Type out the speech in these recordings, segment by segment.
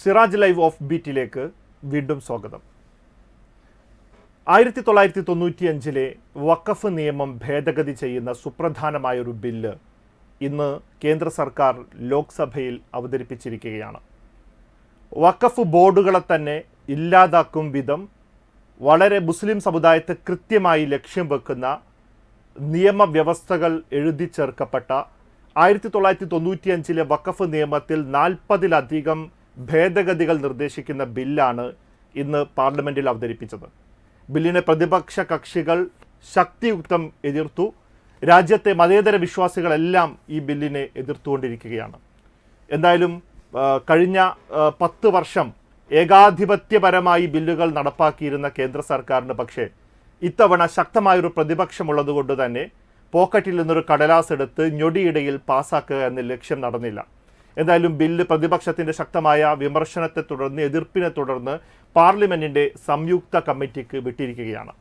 Siraj live of ബീറ്റിലേക്ക് വീണ്ടും സ്വാഗതം. ആയിരത്തി തൊള്ളായിരത്തി തൊണ്ണൂറ്റിയഞ്ചിലെ വഖഫ് നിയമം ഭേദഗതി ചെയ്യുന്ന സുപ്രധാനമായൊരു ബില്ല് ഇന്ന് കേന്ദ്ര സർക്കാർ ലോക്സഭയിൽ അവതരിപ്പിച്ചിരിക്കുകയാണ്. വഖഫ് ബോർഡുകളെ തന്നെ ഇല്ലാതാക്കും വിധം വളരെ മുസ്ലിം സമുദായത്തെ കൃത്യമായി ലക്ഷ്യം വെക്കുന്ന നിയമവ്യവസ്ഥകൾ എഴുതി ചേർക്കപ്പെട്ട ആയിരത്തി തൊള്ളായിരത്തി തൊണ്ണൂറ്റിയഞ്ചിലെ വഖഫ് നിയമത്തിൽ നാൽപ്പതിലധികം ഭേദഗതികൾ നിർദ്ദേശിക്കുന്ന ബില്ലാണ് ഇന്ന് പാർലമെന്റിൽ അവതരിപ്പിച്ചത്. ബില്ലിനെ പ്രതിപക്ഷ കക്ഷികൾ ശക്തിയുക്തം എതിർത്തു. രാജ്യത്തെ മതേതര വിശ്വാസികളെല്ലാം ഈ ബില്ലിനെ എതിർത്തുകൊണ്ടിരിക്കുകയാണ്. എന്തായാലും കഴിഞ്ഞ പത്ത് വർഷം ഏകാധിപത്യപരമായി ബില്ലുകൾ നടപ്പാക്കിയിരുന്ന കേന്ദ്ര സർക്കാരിന് പക്ഷേ ഇത്തവണ ശക്തമായൊരു പ്രതിപക്ഷമുള്ളതുകൊണ്ട് തന്നെ പോക്കറ്റിൽ നിന്നൊരു കടലാസ് എടുത്ത് ഞൊടിയിടയിൽ പാസാക്കുക എന്ന ലക്ഷ്യം നടന്നില്ല. എന്തായാലും ബില്ല് പ്രതിപക്ഷത്തിന്റെ ശക്തമായ വിമർശനത്തെ തുടർന്ന് എതിർപ്പിനെ തുടർന്ന് പാർലമെന്റിന്റെ സംയുക്ത കമ്മിറ്റിക്ക് വിട്ടിരിക്കുകയാണ്.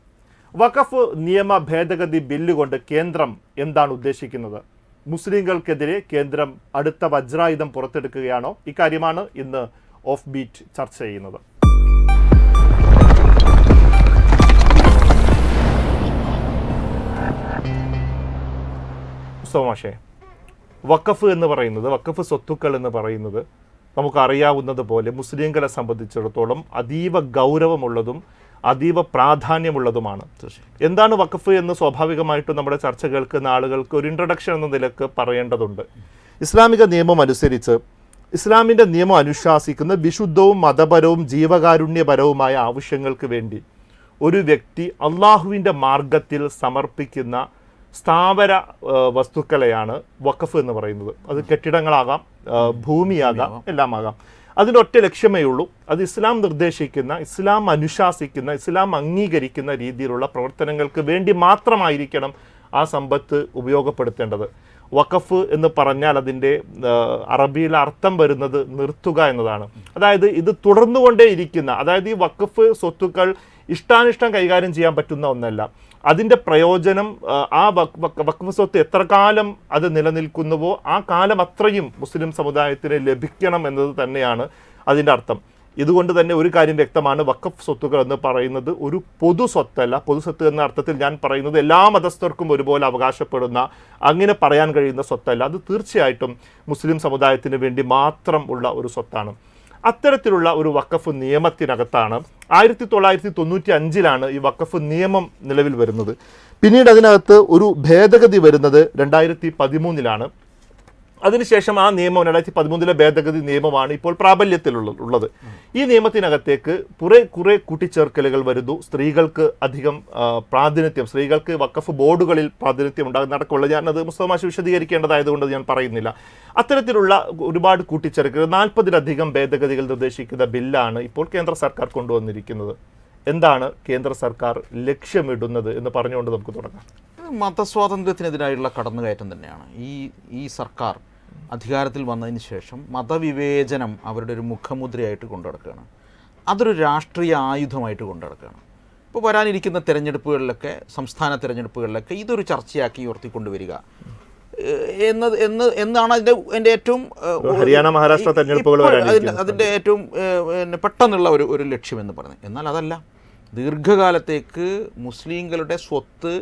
വഖഫ് നിയമ ഭേദഗതി ബില്ല് കൊണ്ട് കേന്ദ്രം എന്താണ് ഉദ്ദേശിക്കുന്നത്? മുസ്ലിങ്ങൾക്കെതിരെ കേന്ദ്രം അടുത്ത വജ്രായുധം പുറത്തെടുക്കുകയാണോ? ഇക്കാര്യമാണ് ഇന്ന് ഓഫ് ബീറ്റ് ചർച്ച ചെയ്യുന്നത്. മുസ്തഫ വഖഫ് എന്ന് പറയുന്നത് വഖഫ് സ്വത്തുക്കൾ എന്ന് പറയുന്നത് നമുക്കറിയാവുന്നത് പോലെ മുസ്ലിങ്ങളെ സംബന്ധിച്ചിടത്തോളം അതീവ ഗൗരവമുള്ളതും അതീവ പ്രാധാന്യമുള്ളതുമാണ്. എന്താണ് വഖഫ് എന്ന് സ്വാഭാവികമായിട്ടും നമ്മുടെ ചർച്ച കേൾക്കുന്ന ആളുകൾക്ക് ഒരു ഇൻട്രഡക്ഷൻ എന്ന നിലയ്ക്ക് പറയേണ്ടതുണ്ട്. ഇസ്ലാമിക നിയമം അനുസരിച്ച് ഇസ്ലാമിന്റെ നിയമം അനുശാസിക്കുന്ന വിശുദ്ധവും മതപരവും ജീവകാരുണ്യപരവുമായ ആവശ്യങ്ങൾക്ക് വേണ്ടി ഒരു വ്യക്തി അള്ളാഹുവിന്റെ മാർഗത്തിൽ സമർപ്പിക്കുന്ന സ്ഥാവര വസ്തുക്കളെയാണ് വഖഫ് എന്ന് പറയുന്നത്. അത് കെട്ടിടങ്ങളാകാം ഭൂമിയാകാം എല്ലാമാകാം. അതിന്റെ ഒറ്റ ലക്ഷ്യമേ ഉള്ളൂ. അത് ഇസ്ലാം നിർദ്ദേശിക്കുന്ന ഇസ്ലാം അനുശാസിക്കുന്ന ഇസ്ലാം അംഗീകരിക്കുന്ന രീതിയിലുള്ള പ്രവർത്തനങ്ങൾക്ക് വേണ്ടി മാത്രമായിരിക്കണം ആ സമ്പത്ത് ഉപയോഗപ്പെടുത്തേണ്ടത്. വഖഫ് എന്ന് പറഞ്ഞാൽ അതിന്റെ അറബിയിൽ അർത്ഥം വരുന്നത് നിർത്തുക എന്നതാണ്. അതായത് ഇത് തുടർന്നുകൊണ്ടേ ഇരിക്കുന്ന അതായത് ഈ വഖഫ് സ്വത്തുക്കൾ ഇഷ്ടാനിഷ്ടം കൈകാര്യം ചെയ്യാൻ പറ്റുന്ന ഒന്നല്ല. അതിന്റെ പ്രയോജനം ആ, വഖഫ് സ്വത്ത് എത്ര കാലം അത് നിലനിൽക്കുന്നുവോ ആ കാലം അത്രയും മുസ്ലിം സമുദായത്തിന് ലഭിക്കണം എന്നത് തന്നെയാണ് അതിന്റെ അർത്ഥം. ഇതുകൊണ്ട് തന്നെ ഒരു കാര്യം വ്യക്തമാണ് വഖഫ് സ്വത്തുകൾ എന്ന് പറയുന്നത് ഒരു പൊതു സ്വത്തല്ല. പൊതു സ്വത്ത് എന്ന അർത്ഥത്തിൽ ഞാൻ പറയുന്നത് എല്ലാ മതസ്ഥർക്കും ഒരുപോലെ അവകാശപ്പെടുന്ന അങ്ങനെ പറയാൻ കഴിയുന്ന സ്വത്തല്ല. അത് തീർച്ചയായിട്ടും മുസ്ലിം സമുദായത്തിന് വേണ്ടി മാത്രം ഉള്ള ഒരു സ്വത്താണ്. അത്തരത്തിലുള്ള ഒരു വക്കഫ് നിയമത്തിനകത്താണ് ആയിരത്തി തൊള്ളായിരത്തി തൊണ്ണൂറ്റി അഞ്ചിലാണ് ഈ വക്കഫ് നിയമം നിലവിൽ വരുന്നത്. പിന്നീട് അതിനകത്ത് ഒരു ഭേദഗതി വരുന്നത് രണ്ടായിരത്തി പതിമൂന്നിലാണ് അതിനുശേഷം ആ നിയമം രണ്ടായിരത്തി പതിമൂന്നിലെ ഭേദഗതി നിയമമാണ് ഇപ്പോൾ പ്രാബല്യത്തിലുള്ള ഉള്ളത്. ഈ നിയമത്തിനകത്തേക്ക് കുറെ കുറെ കൂട്ടിച്ചേർക്കലുകൾ വരുന്നു. സ്ത്രീകൾക്ക് അധികം പ്രാതിനിധ്യം സ്ത്രീകൾക്ക് വക്കഫ് ബോർഡുകളിൽ പ്രാതിനിധ്യം ഉണ്ടാകുന്ന നടക്കുള്ള. ഞാനത് മുസ്തമാശ് വിശദീകരിക്കേണ്ടതായതുകൊണ്ട് ഞാൻ പറയുന്നില്ല. അത്തരത്തിലുള്ള ഒരുപാട് കൂട്ടിച്ചേർക്കൽ നാൽപ്പതിലധികം ഭേദഗതികൾ നിർദ്ദേശിക്കുന്ന ബില്ലാണ് ഇപ്പോൾ കേന്ദ്ര സർക്കാർ കൊണ്ടുവന്നിരിക്കുന്നത്. എന്താണ് കേന്ദ്ര സർക്കാർ ലക്ഷ്യമിടുന്നത് എന്ന് പറഞ്ഞുകൊണ്ട് നമുക്ക് തുടങ്ങാം. മതസ്വാതന്ത്ര്യത്തിനെതിരായുള്ള കടന്നുകയറ്റം തന്നെയാണ്. ഈ ഈ സർക്കാർ അധികാരത്തിൽ വന്നതിന് ശേഷം മതവിവേചനം അവരുടെ ഒരു മുഖമുദ്രയായിട്ട് കൊണ്ടുനടക്കുകയാണ്. അതൊരു രാഷ്ട്രീയ ആയുധമായിട്ട് കൊണ്ടുനടക്കുകയാണ്. ഇപ്പോൾ വരാനിരിക്കുന്ന തിരഞ്ഞെടുപ്പുകളിലൊക്കെ സംസ്ഥാന തിരഞ്ഞെടുപ്പുകളിലൊക്കെ ഇതൊരു ചർച്ചയാക്കി ഉയർത്തിക്കൊണ്ടുവരിക. എന്നത് എന്ന് എന്നാണ് അതിന്റെ എന്റെ ഏറ്റവും ഹരിയാന, മഹാരാഷ്ട്ര തെരഞ്ഞെടുപ്പുകൾ. അതിന്റെ അതിന്റെ ഏറ്റവും പെട്ടെന്നുള്ള ഒരു ഒരു ലക്ഷ്യമെന്ന് പറയുന്നത് എന്നാൽ അതല്ല. ദീർഘകാലത്തേക്ക് മുസ്ലിങ്ങളുടെ സ്വത്ത്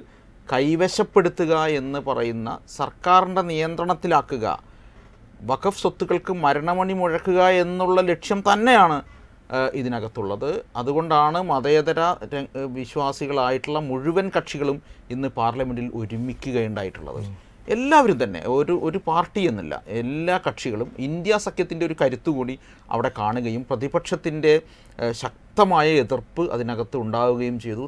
കൈവശപ്പെടുത്തുക എന്ന് പറയുന്ന സർക്കാരിന്റെ നിയന്ത്രണത്തിലാക്കുക വഖഫ് സ്വത്തുക്കൾക്ക് മരണമണി മുഴക്കുക എന്നുള്ള ലക്ഷ്യം തന്നെയാണ് ഇതിനകത്തുള്ളത്. അതുകൊണ്ടാണ് മതേതര വിശ്വാസികളായിട്ടുള്ള മുഴുവൻ കക്ഷികളും ഇന്ന് പാർലമെന്റിൽ ഒരുമിക്കുകയുണ്ടായിട്ടുള്ളത്. എല്ലാവരും തന്നെ ഒരു ഒരു പാർട്ടി എന്നില്ല എല്ലാ കക്ഷികളും ഇന്ത്യ സഖ്യത്തിന്റെ ഒരു കരുത്തുകൂടി അവിടെ കാണുകയും പ്രതിപക്ഷത്തിന്റെ ശക്തമായ എതിർപ്പ് അതിനകത്ത് ഉണ്ടാവുകയും ചെയ്തു.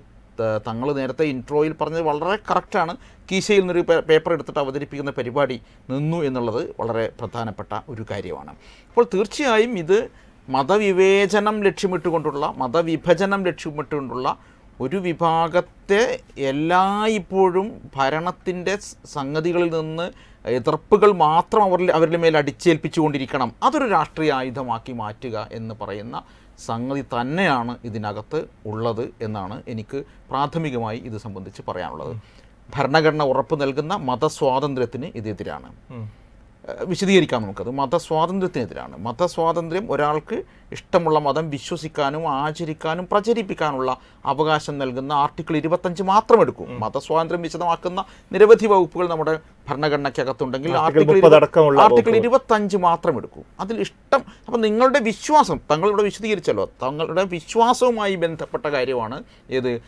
തങ്ങൾ നേരത്തെ ഇൻട്രോയിൽ പറഞ്ഞത് വളരെ കറക്റ്റാണ് കീശയിൽ നിന്നൊരു പേപ്പർ എടുത്തിട്ട് അവതരിപ്പിക്കുന്ന പരിപാടി നിന്നു എന്നുള്ളത് വളരെ പ്രധാനപ്പെട്ട ഒരു കാര്യമാണ്. അപ്പോൾ തീർച്ചയായും ഇത് മതവിവേചനം ലക്ഷ്യമിട്ടുകൊണ്ടുള്ള മതവിഭജനം ലക്ഷ്യമിട്ടുകൊണ്ടുള്ള ഒരു വിഭാഗത്തെ എല്ലായ്പ്പോഴും ഭരണത്തിന്റെ സംഗതികളിൽ നിന്ന് എതിർപ്പുകൾ മാത്രം അവരിൽ അവരുടെ മേൽ അടിച്ചേൽപ്പിച്ചുകൊണ്ടിരിക്കണം. അതൊരു രാഷ്ട്രീയ ആയുധമാക്കി മാറ്റുക എന്ന് പറയുന്ന സംഗതി തന്നെയാണ് ഇതിനകത്ത് ഉള്ളത് എന്നാണ് എനിക്ക് പ്രാഥമികമായി ഇത് സംബന്ധിച്ച് പറയാനുള്ളത്. ഭരണഘടന ഉറപ്പ് നൽകുന്ന മതസ്വാതന്ത്ര്യത്തിന് ഇതെതിരാണ്. വിശദീകരിക്കാം നമുക്കത്. മതസ്വാതന്ത്ര്യത്തിനെതിരാണ്. മതസ്വാതന്ത്ര്യം ഒരാൾക്ക് ഇഷ്ടമുള്ള മതം വിശ്വസിക്കാനും ആചരിക്കാനും പ്രചരിപ്പിക്കാനുള്ള അവകാശം നൽകുന്ന ആർട്ടിക്കിൾ ഇരുപത്തഞ്ച് മാത്രം എടുക്കും. മതസ്വാതന്ത്ര്യം വിശദമാക്കുന്ന നിരവധി വകുപ്പുകൾ നമ്മുടെ ഭരണഘടനയ്ക്കകത്തുണ്ടെങ്കിൽ ആർട്ടിക്കിൾ ആർട്ടിക്കിൾ. ഇരുപത്തഞ്ച് മാത്രം എടുക്കും. അതിൽ ഇഷ്ടം അപ്പം നിങ്ങളുടെ വിശ്വാസം തങ്ങളിവിടെ വിശദീകരിച്ചല്ലോ തങ്ങളുടെ വിശ്വാസവുമായി ബന്ധപ്പെട്ട കാര്യമാണ്. ഏത്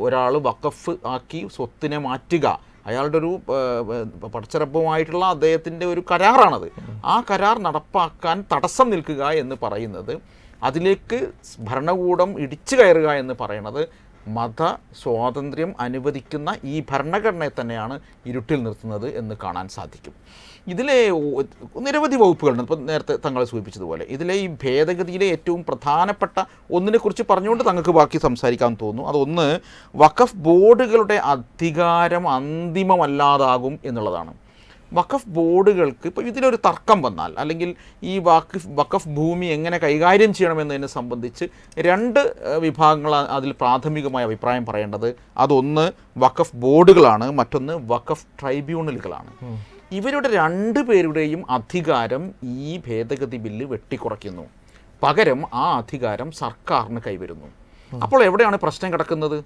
ഒരാൾ വഖഫ് ആക്കി സ്വത്തിനെ മാറ്റുക. അയാളുടെ ഒരു പടച്ചിറപ്പുമായിട്ടുള്ള അദ്ദേഹത്തിന്റെ ഒരു കരാറാണത്. ആ കരാർ നടപ്പാക്കാൻ തടസ്സം നിൽക്കുക എന്ന് പറയുന്നത് അതിലേക്ക് ഭരണകൂടം ഇടിച്ചു കയറുക എന്ന് പറയുന്നത് മത സ്വാതന്ത്ര്യം അനുവദിക്കുന്ന ഈ ഭരണഘടനയെ തന്നെയാണ് ഇരുട്ടിൽ നിർത്തുന്നത് എന്ന് കാണാൻ സാധിക്കും. ഇതിലെ നിരവധി വകുപ്പുകളുണ്ട്. ഇപ്പം നേരത്തെ തങ്ങൾ സൂചിപ്പിച്ചതുപോലെ. ഇതിലെ ഈ ഭേദഗതിയിലെ ഏറ്റവും പ്രധാനപ്പെട്ട ഒന്നിനെക്കുറിച്ച് പറഞ്ഞുകൊണ്ട് തങ്ങൾക്ക് ബാക്കി സംസാരിക്കാൻ തോന്നുന്നു. അതൊന്ന് വഖഫ് ബോർഡുകളുടെ അധികാരം അന്തിമമല്ലാതാകും എന്നുള്ളതാണ്. വഖഫ് ബോർഡുകൾക്ക് ഇപ്പോൾ ഇതിലൊരു തർക്കം വന്നാൽ അല്ലെങ്കിൽ ഈ വഖഫ് വഖഫ് ഭൂമി എങ്ങനെ കൈകാര്യം ചെയ്യണമെന്നതിനെ സംബന്ധിച്ച് രണ്ട് വിഭാഗങ്ങൾ അതിൽ പ്രാഥമികമായ അഭിപ്രായം പറയേണ്ടത്. അതൊന്ന് വഖഫ് ബോർഡുകളാണ്. മറ്റൊന്ന് വഖഫ് ട്രൈബ്യൂണലുകളാണ്. ഇവരുടെ രണ്ട് പേരുടെയും അധികാരം ഈ ഭേദഗതി ബില്ല് വെട്ടിക്കുറയ്ക്കുന്നു. പകരം ആ അധികാരം സർക്കാരിന് കൈവരുന്നു. അപ്പോൾ എവിടെയാണ് പ്രശ്നം കിടക്കുന്നത്?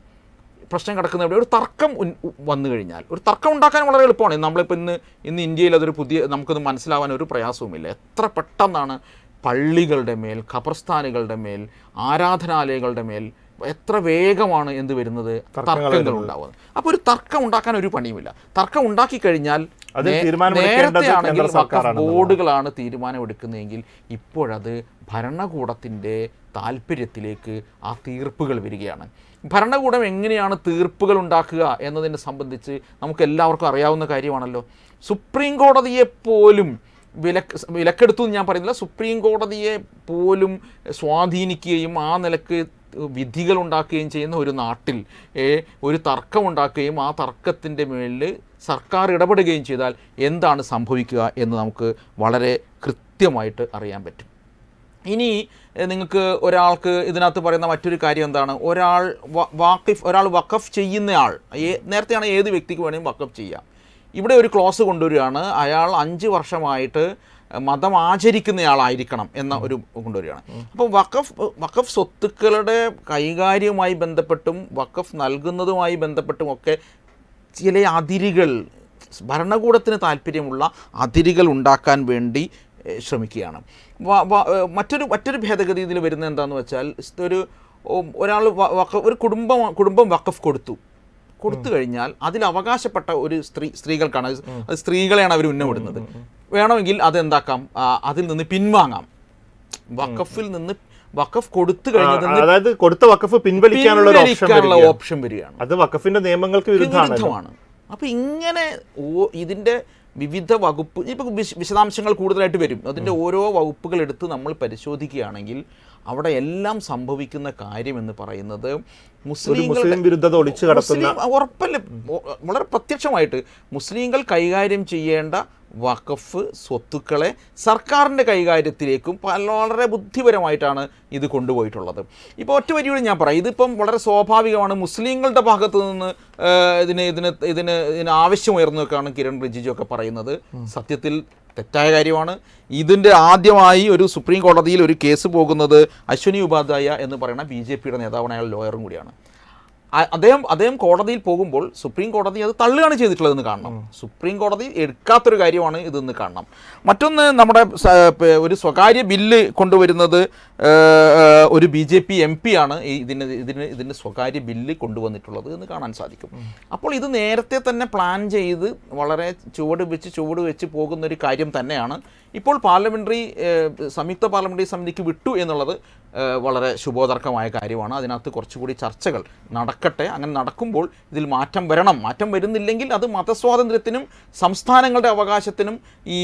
പ്രശ്നം കിടക്കുന്ന എവിടെ? ഒരു തർക്കം വന്നു കഴിഞ്ഞാൽ. ഒരു തർക്കം ഉണ്ടാക്കാൻ വളരെ എളുപ്പമാണ്. നമ്മളിപ്പോൾ ഇന്ന് ഇന്ന് ഇന്ത്യയിൽ അതൊരു പുതിയ നമുക്കത് മനസ്സിലാവാൻ ഒരു പ്രയാസവുമില്ല. എത്ര പെട്ടെന്നാണ് പള്ളികളുടെ മേൽ ഖബർസ്ഥാനുകളുടെ മേൽ ആരാധനാലയങ്ങളുടെ മേൽ എത്ര വേഗമാണ് എന്ത് വരുന്നത്? തർക്കങ്ങൾ ഉണ്ടാവുന്നത്. അപ്പോൾ ഒരു തർക്കം ഉണ്ടാക്കാൻ ഒരു പണിയുമില്ല. തർക്കം ഉണ്ടാക്കി കഴിഞ്ഞാൽ നേരത്തെ ആണെങ്കിൽ കേന്ദ്ര ബോർഡുകളാണ് തീരുമാനമെടുക്കുന്നതെങ്കിൽ ഇപ്പോഴത് ഭരണകൂടത്തിന്റെ താല്പര്യത്തിലേക്ക് ആ തീർപ്പുകൾ വരികയാണ്. ഭരണകൂടം എങ്ങനെയാണ് തീർപ്പുകൾ ഉണ്ടാക്കുക എന്നതിനെ സംബന്ധിച്ച് നമുക്ക് എല്ലാവർക്കും അറിയാവുന്ന കാര്യമാണല്ലോ. സുപ്രീം കോടതിയെ പോലും വിലക്ക് വിലക്കെടുത്തു എന്ന് ഞാൻ പറയുന്നില്ല. സുപ്രീം കോടതിയെ പോലും സ്വാധീനിക്കുകയും ആ നിലയ്ക്ക് വിധികൾ ഉണ്ടാക്കുകയും ചെയ്യുന്ന ഒരു നാട്ടിൽ ഒരു തർക്കം ഉണ്ടാക്കുകയും ആ തർക്കത്തിന്റെ മേളിൽ സർക്കാർ ഇടപെടുകയും ചെയ്താൽ എന്താണ് സംഭവിക്കുക എന്ന് നമുക്ക് വളരെ കൃത്യമായിട്ട് അറിയാൻ പറ്റും. ഇനി നിങ്ങൾക്ക് ഒരാൾക്ക് ഇതിനകത്ത് പറയുന്ന മറ്റൊരു കാര്യം എന്താണ്? ഒരാൾ വാക്കിഫ് ഒരാൾ വഖഫ് ചെയ്യുന്നയാൾ നേരത്തെയാണ് ഏത് വ്യക്തിക്ക് വേണമെങ്കിലും വഖഫ് ചെയ്യാം. ഇവിടെ ഒരു ക്ലോസ് കൊണ്ടുവരികയാണ്. അയാൾ അഞ്ച് വർഷമായിട്ട് മതം ആചരിക്കുന്നയാളായിരിക്കണം എന്ന ഒരു കൊണ്ടുവരികയാണ്. അപ്പോൾ വഖഫ് വഖഫ് സ്വത്തുക്കളുടെ കൈകാര്യവുമായി ബന്ധപ്പെട്ടും വഖഫ് നൽകുന്നതുമായി ബന്ധപ്പെട്ടും ഒക്കെ ചില അതിരുകൾ ഭരണകൂടത്തിന് താല്പര്യമുള്ള അതിരുകൾ ഉണ്ടാക്കാൻ വേണ്ടി ശ്രമിക്കുകയാണ്. മറ്റൊരു മറ്റൊരു ഭേദഗതി ഇതിൽ വരുന്നത് എന്താണെന്ന് വെച്ചാൽ ഒരു ഒരാൾ ഒരു കുടുംബം കുടുംബം വഖഫ് കൊടുത്തു. കൊടുത്തു കഴിഞ്ഞാൽ അതിൽ അവകാശപ്പെട്ട ഒരു സ്ത്രീ സ്ത്രീകൾക്കാണ് അത് സ്ത്രീകളെയാണ് അവർ ഉന്നമിടുന്നത് വേണമെങ്കിൽ അതെന്താക്കാം? അതിൽ നിന്ന് പിൻവാങ്ങാം. വഖഫിൽ നിന്ന് വഖഫ് കൊടുത്തു കഴിഞ്ഞതിൽ അതായത് കൊടുത്ത വഖഫ് പിൻവലിക്കാനുള്ള ഓപ്ഷൻ വരികയാണ്. അത് വഖഫിന്റെ നിയമങ്ങൾക്ക് വിരുദ്ധമാണ്. അപ്പൊ ഇങ്ങനെ ഇതിന്റെ വിവിധ വകുപ്പ് ഇപ്പൊ വിശദാംശങ്ങൾ കൂടുതലായിട്ട് വരും. അതിന്റെ ഓരോ വകുപ്പുകൾ എടുത്ത് നമ്മൾ പരിശോധിക്കുകയാണെങ്കിൽ അവിടെ എല്ലാം സംഭവിക്കുന്ന കാര്യം എന്ന് പറയുന്നത് മുസ്ലിം വിരുദ്ധത ഒളിച്ചു കടത്തുന്ന ഉറപ്പല്ല? വളരെ പ്രത്യക്ഷമായിട്ട് മുസ്ലിങ്ങൾ കൈകാര്യം ചെയ്യേണ്ട വഖഫ് സ്വത്തുക്കളെ സർക്കാരിന്റെ കൈകാര്യത്തിലേക്കും വളരെ ബുദ്ധിപരമായിട്ടാണ് ഇത് കൊണ്ടുപോയിട്ടുള്ളത്. ഇപ്പോൾ ഒറ്റ വരിയോട് ഞാൻ പറയാം. ഇതിപ്പം വളരെ സ്വാഭാവികമാണ്. മുസ്ലിങ്ങളുടെ ഭാഗത്തു നിന്ന് ഇതിന് ഇതിന് ഇതിന് ഇതിന് ഇതിന് ആവശ്യമുയർന്നൊക്കെയാണ് കിരൺ റിജിജു ഒക്കെ പറയുന്നത്. സത്യത്തിൽ തെറ്റായ കാര്യമാണ്. ഇതിന്റെ ആദ്യമായി ഒരു സുപ്രീം കോടതിയിൽ ഒരു കേസ് പോകുന്നത് അശ്വനി ഉപാധ്യായ എന്ന് പറയുന്ന ബി ജെ പിയുടെ നേതാവാണ്. അയാൾ ലോയറും കൂടിയാണ്. അദ്ദേഹം അദ്ദേഹം കോടതിയിൽ പോകുമ്പോൾ സുപ്രീം കോടതി അത് തള്ളുകയാണ് ചെയ്തിട്ടുള്ളതെന്ന് കാണണം. സുപ്രീം കോടതി എടുക്കാത്തൊരു കാര്യമാണ് ഇതെന്ന് കാണണം. മറ്റൊന്ന് നമ്മുടെ ഒരു സ്വകാര്യ ബില്ല് കൊണ്ടുവരുന്നത് ഒരു B J P M P ആണ് ഇതിന് ഇതിന് ഇതിന് സ്വകാര്യ ബില്ല് കൊണ്ടുവന്നിട്ടുള്ളത് എന്ന് കാണാൻ സാധിക്കും. അപ്പോൾ ഇത് നേരത്തെ തന്നെ പ്ലാൻ ചെയ്ത് വളരെ ചുവട് വെച്ച് ചുവട് വെച്ച് പോകുന്ന ഒരു കാര്യം തന്നെയാണ്. ഇപ്പോൾ പാർലമെന്ററി സംയുക്ത പാർലമെന്ററി സമിതിക്ക് വിട്ടു എന്നുള്ളത് വളരെ ശുഭോദർക്കമായ കാര്യമാണ്. അതിനകത്ത് കുറച്ചുകൂടി ചർച്ചകൾ നടക്കട്ടെ. അങ്ങനെ നടക്കുമ്പോൾ ഇതിൽ മാറ്റം വരണം. മാറ്റം വരുന്നില്ലെങ്കിൽ അത് മതസ്വാതന്ത്ര്യത്തിനും സംസ്ഥാനങ്ങളുടെ അവകാശത്തിനും ഈ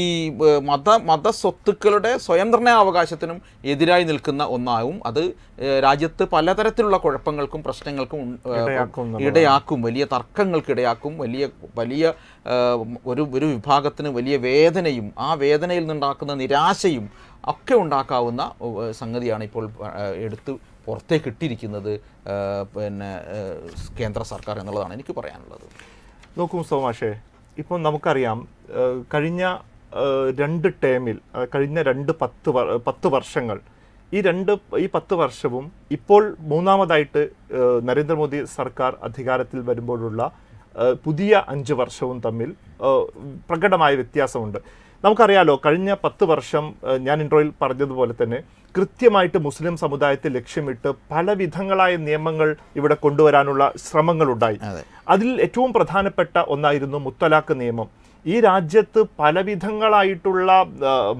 മത മതസ്വത്തുക്കളുടെ അവകാശത്തിനും എതിരായി നിൽക്കുന്ന ഒന്നാവും. അത് രാജ്യത്ത് പലതരത്തിലുള്ള കുഴപ്പങ്ങൾക്കും പ്രശ്നങ്ങൾക്കും ഇടയാക്കും വലിയ തർക്കങ്ങൾക്ക് ഇടയാക്കും വലിയ വലിയ ഒരു ഒരു വിഭാഗത്തിന് വലിയ വേദനയും ആ വേദനയിൽ നിന്നുണ്ടാക്കുന്ന നിരാശയും ഒക്കെ ഉണ്ടാക്കാവുന്ന സംഗതിയാണ് ഇപ്പോൾ എടുത്ത് പുറത്തേക്ക് ഇട്ടിരിക്കുന്നത് പിന്നെ കേന്ദ്ര സർക്കാർ എന്നുള്ളതാണ് എനിക്ക് പറയാനുള്ളത്. നോക്കൂ സോമാഷേ ഇപ്പം നമുക്കറിയാം കഴിഞ്ഞ രണ്ട് ടേമിൽ കഴിഞ്ഞ രണ്ട് പത്ത് പത്ത് വർഷങ്ങൾ ഈ രണ്ട് ഈ പത്ത് വർഷവും ഇപ്പോൾ മൂന്നാമതായിട്ട് നരേന്ദ്രമോദി സർക്കാർ അധികാരത്തിൽ വരുമ്പോഴുള്ള പുതിയ അഞ്ച് വർഷവും തമ്മിൽ പ്രകടമായ വ്യത്യാസമുണ്ട്. നമുക്കറിയാലോ കഴിഞ്ഞ പത്ത് വർഷം ഞാൻ ഇൻട്രോയിൽ പറഞ്ഞതുപോലെ തന്നെ കൃത്യമായിട്ട് മുസ്ലിം സമുദായത്തെ ലക്ഷ്യമിട്ട് പല വിധങ്ങളായ നിയമങ്ങൾ ഇവിടെ കൊണ്ടുവരാനുള്ള ശ്രമങ്ങളുണ്ടായി അതെ. അതിൽ ഏറ്റവും പ്രധാനപ്പെട്ട ഒന്നായിരുന്നു മുത്തലാഖ് നിയമം ഈ രാജ്യത്ത് പലവിധങ്ങളായിട്ടുള്ള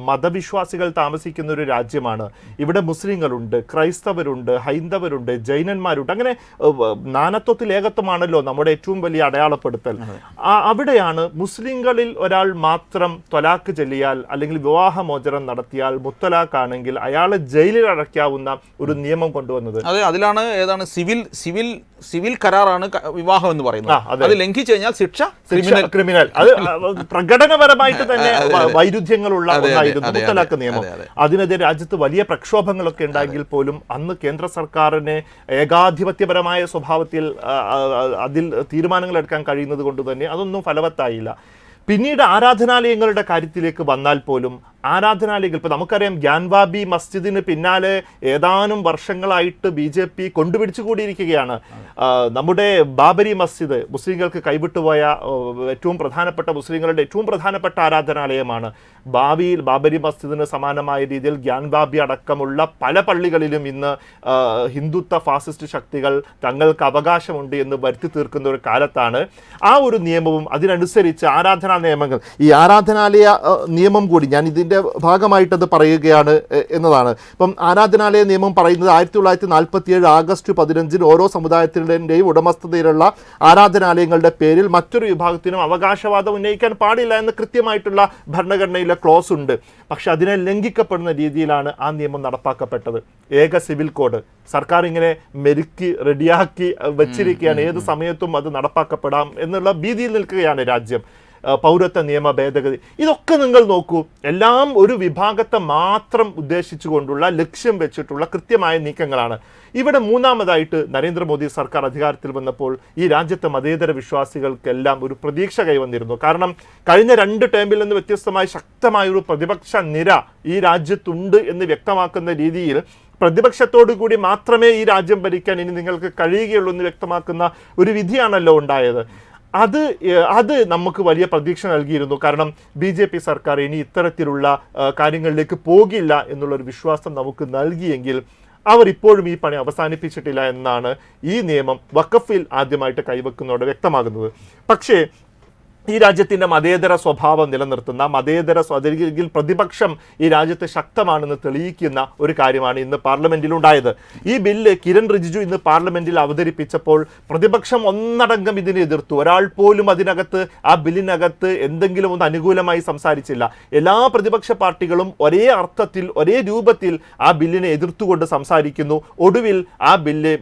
മതവിശ്വാസികൾ താമസിക്കുന്ന ഒരു രാജ്യമാണ്. ഇവിടെ മുസ്ലിങ്ങളുണ്ട് ക്രൈസ്തവരുണ്ട് ഹൈന്ദവരുണ്ട് ജൈനന്മാരുണ്ട്. അങ്ങനെ നാനത്വത്തിലേകത്വമാണല്ലോ വ- നാനത്വത്തിൽ ഏകത്വമാണല്ലോ നമ്മുടെ ഏറ്റവും വലിയ അടയാളപ്പെടുത്തൽ. അവിടെയാണ് മുസ്ലിങ്ങളിൽ ഒരാൾ മാത്രം ത്വലാക്ക് ചെല്ലിയാൽ അല്ലെങ്കിൽ വിവാഹമോചനം നടത്തിയാൽ മുത്തലാഖ് ആണെങ്കിൽ അയാളെ ജയിലിൽ അടയ്ക്കാവുന്ന ഒരു നിയമം കൊണ്ടുവന്നത്. അതെ അതിലാണ് ഏതാണ് സിവിൽ സിവിൽ സിവിൽ കരാറാണ് വിവാഹം എന്ന് പറയുന്നത്. അത്. ലംഘിച്ചു കഴിഞ്ഞാൽ ശിക്ഷ ക്രിമിനൽ. ക്രിമിനൽ. അത് പ്രകടനപരമായിട്ട് തന്നെ വൈരുദ്ധ്യങ്ങളുള്ള ഒന്നായിരുന്നു മുത്തലാഖ് നിയമം അതെ, അതെ. അതിനെതിരെ രാജ്യത്ത് വലിയ പ്രക്ഷോഭങ്ങളൊക്കെ ഉണ്ടായെങ്കിൽ പോലും അന്ന് കേന്ദ്ര സർക്കാരിനെ ഏകാധിപത്യപരമായ സ്വഭാവത്തിൽ അതിൽ തീരുമാനങ്ങൾ എടുക്കാൻ കഴിയുന്നത് കൊണ്ട് തന്നെ അതൊന്നും ഫലവത്തായില്ല പിന്നീട് ആരാധനാലയങ്ങളുടെ കാര്യത്തിലേക്ക് വന്നാൽ പോലും ആരാധനാലയങ്ങൾ. ഇപ്പോൾ നമുക്കറിയാം ഗ്യാൻവാബി മസ്ജിദിന് പിന്നാലെ ഏതാനും വർഷങ്ങളായിട്ട് ബി ജെ പി കൊണ്ടുപിടിച്ചു കൂടിയിരിക്കുകയാണ് നമ്മുടെ ബാബരി മസ്ജിദ് മുസ്ലിങ്ങൾക്ക് കൈവിട്ടുപോയ ഏറ്റവും പ്രധാനപ്പെട്ട മുസ്ലിങ്ങളുടെ ഏറ്റവും പ്രധാനപ്പെട്ട ആരാധനാലയമാണ്. ഭാവിയിൽ ബാബരി മസ്ജിദിന് സമാനമായ രീതിയിൽ ഗ്യാൻവാബി അടക്കമുള്ള പല പള്ളികളിലും ഇന്ന് ഹിന്ദുത്വ ഫാസിസ്റ്റ് ശക്തികൾ തങ്ങൾക്ക് അവകാശമുണ്ട് എന്ന് വരുത്തി തീർക്കുന്ന ഒരു കാലത്താണ് ആ ഒരു നിയമവും. അതിനനുസരിച്ച് ആരാധനാ നിയമങ്ങൾ. ഈ ആരാധനാലയ നിയമം കൂടി ഞാൻ ഇതിന്റെ ഭാഗമായിട്ടത് പറയുകയാണ് എന്നതാണ്. ഇപ്പം ആരാധനാലയ നിയമം പറയുന്നത് ആയിരത്തി തൊള്ളായിരത്തി നാൽപ്പത്തി ഏഴ് ആഗസ്റ്റ് പതിനഞ്ചിന് ഓരോ സമുദായത്തിന്റെയും ഉടമസ്ഥതയിലുള്ള ആരാധനാലയങ്ങളുടെ പേരിൽ മറ്റൊരു വിഭാഗത്തിനും അവകാശവാദം ഉന്നയിക്കാൻ പാടില്ല എന്ന് കൃത്യമായിട്ടുള്ള ഭരണഘടനയിലെ ക്ലോസ് ഉണ്ട്. പക്ഷെ അതിനെ ലംഘിക്കപ്പെടുന്ന രീതിയിലാണ് ആ നിയമം നടപ്പാക്കപ്പെട്ടത്. ഏക സിവിൽ കോഡ്. സർക്കാർ ഇങ്ങനെ മെരുക്കി റെഡിയാക്കി വെച്ചിരിക്കുകയാണ്. ഏത് സമയത്തും അത് നടപ്പാക്കപ്പെടാം എന്നുള്ള ഭീതിയിൽ നിൽക്കുകയാണ് രാജ്യം. പൗരത്വ നിയമ ഭേദഗതി. ഇതൊക്കെ നിങ്ങൾ നോക്കൂ. എല്ലാം ഒരു വിഭാഗത്തെ മാത്രം ഉദ്ദേശിച്ചുകൊണ്ടുള്ള ലക്ഷ്യം വെച്ചിട്ടുള്ള കൃത്യമായ നീക്കങ്ങളാണ്. ഇവിടെ മൂന്നാമതായിട്ട് നരേന്ദ്രമോദി സർക്കാർ അധികാരത്തിൽ വന്നപ്പോൾ ഈ രാജ്യത്തെ മതേതര വിശ്വാസികൾക്കെല്ലാം ഒരു പ്രതീക്ഷ കൈവന്നിരുന്നു. കാരണം കഴിഞ്ഞ രണ്ട് ടേമിൽ നിന്ന് വ്യത്യസ്തമായി ശക്തമായ ഒരു പ്രതിപക്ഷ നിര ഈ രാജ്യത്തുണ്ട് എന്ന് വ്യക്തമാക്കുന്ന രീതിയിൽ പ്രതിപക്ഷത്തോടു കൂടി മാത്രമേ ഈ രാജ്യം ഭരിക്കാൻ ഇനി നിങ്ങൾക്ക് കഴിയുകയുള്ളൂ എന്ന് വ്യക്തമാക്കുന്ന ഒരു വിധിയാണല്ലോ ഉണ്ടായത്. അത് അത് നമുക്ക് വലിയ പ്രതീക്ഷ നൽകിയിരുന്നു. കാരണം ബി ജെ പി സർക്കാർ ഇനി ഇത്തരത്തിലുള്ള കാര്യങ്ങളിലേക്ക് പോകില്ല എന്നുള്ളൊരു വിശ്വാസം നമുക്ക് നൽകിയെങ്കിൽ അവർ ഇപ്പോഴും ഈ പണി അവസാനിപ്പിച്ചിട്ടില്ല എന്നാണ് ഈ നിയമം വഖഫിൽ ആദ്യമായിട്ട് കൈവെക്കുന്നതോടെ വ്യക്തമാകുന്നത്. പക്ഷേ ഈ രാജ്യത്തിന്റെ മതേതര സ്വഭാവം നിലനിർത്തുന്ന മതേതര അല്ലെങ്കിൽ പ്രതിപക്ഷം ഈ രാജ്യത്ത് ശക്തമാണെന്ന് തെളിയിക്കുന്ന ഒരു കാര്യമാണ് ഇന്ന് പാർലമെന്റിൽ ഉണ്ടായത്. ഈ ബില്ല് കിരൺ റിജിജു ഇന്ന് പാർലമെന്റിൽ അവതരിപ്പിച്ചപ്പോൾ പ്രതിപക്ഷം ഒന്നടങ്കം ഇതിനെ എതിർത്തു. ഒരാൾ പോലും അതിനകത്ത് ആ ബില്ലിനകത്ത് എന്തെങ്കിലും ഒന്ന് അനുകൂലമായി സംസാരിച്ചില്ല. എല്ലാ പ്രതിപക്ഷ പാർട്ടികളും ഒരേ അർത്ഥത്തിൽ ഒരേ രൂപത്തിൽ ആ ബില്ലിനെ എതിർത്തുകൊണ്ട് സംസാരിക്കുന്നു. ഒടുവിൽ ആ ബില്ല്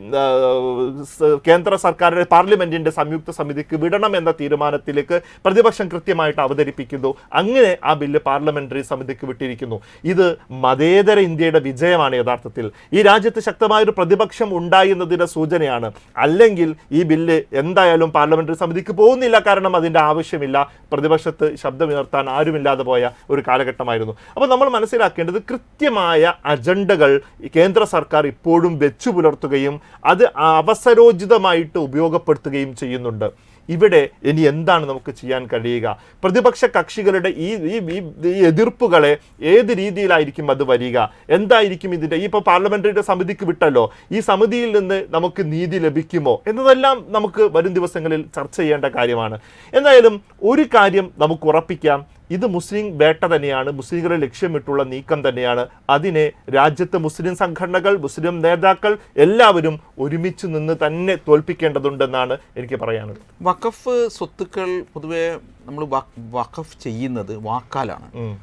കേന്ദ്ര സർക്കാരിന്റെ പാർലമെന്റിന്റെ സംയുക്ത സമിതിക്ക് വിടണം എന്ന തീരുമാനത്തിലേക്ക് പ്രതിപക്ഷം കൃത്യമായിട്ട് അവതരിപ്പിക്കുന്നു. അങ്ങനെ ആ ബില്ല് പാർലമെന്ററി സമിതിക്ക് വിട്ടിരിക്കുന്നു. ഇത് മതേതര ഇന്ത്യയുടെ വിജയമാണ് യഥാർത്ഥത്തിൽ. ഈ രാജ്യത്ത് ശക്തമായൊരു പ്രതിപക്ഷം ഉണ്ടായിരുന്നതിന്റെ സൂചനയാണ്. അല്ലെങ്കിൽ ഈ ബില്ല് എന്തായാലും പാർലമെന്ററി സമിതിക്ക് പോകുന്നില്ല. കാരണം അതിന്റെ ആവശ്യമില്ല. പ്രതിപക്ഷത്ത് ശബ്ദമുയർത്താൻ ആരുമില്ലാതെ പോയ ഒരു കാലഘട്ടമായിരുന്നു. അപ്പോൾ നമ്മൾ മനസ്സിലാക്കേണ്ടത് കൃത്യമായ അജണ്ടകൾ കേന്ദ്ര സർക്കാർ ഇപ്പോഴും വെച്ചു പുലർത്തുകയും അത് അവസരോചിതമായിട്ട് ഉപയോഗപ്പെടുത്തുകയും ചെയ്യുന്നുണ്ട്. ഇവിടെ ഇനി എന്താണ് നമുക്ക് ചെയ്യാൻ കഴിയുക? പ്രതിപക്ഷ കക്ഷികളുടെ ഈ ഈ എതിർപ്പുകളെ ഏത് രീതിയിലായിരിക്കും അത് വരിക? എന്തായിരിക്കും ഇതിന്റെ ഈ ഇപ്പോൾ പാർലമെന്ററിയുടെ സമിതിക്ക് വിട്ടല്ലോ. ഈ സമിതിയിൽ നിന്ന് നമുക്ക് നീതി ലഭിക്കുമോ? എന്നതെല്ലാം നമുക്ക് വരും ദിവസങ്ങളിൽ ചർച്ച ചെയ്യേണ്ട കാര്യമാണ്. എന്തായാലും ഒരു കാര്യം നമുക്ക് ഉറപ്പിക്കാം. ഇത് മുസ്ലിം വേട്ട തന്നെയാണ് മുസ്ലിങ്ങളെ ലക്ഷ്യമിട്ടുള്ള നീക്കം തന്നെയാണ്. അതിനെ രാജ്യത്തെ മുസ്ലിം സംഘടനകൾ മുസ്ലിം നേതാക്കൾ എല്ലാവരും ഒരുമിച്ച് നിന്ന് തന്നെ തോൽപ്പിക്കേണ്ടതുണ്ടെന്നാണ് എനിക്ക് പറയാനുള്ളത്. വഖഫ് സ്വത്തുക്കൾ പൊതുവെ നമ്മൾ വഖഫ് ചെയ്യുന്നത് വാക്കാലാണ്.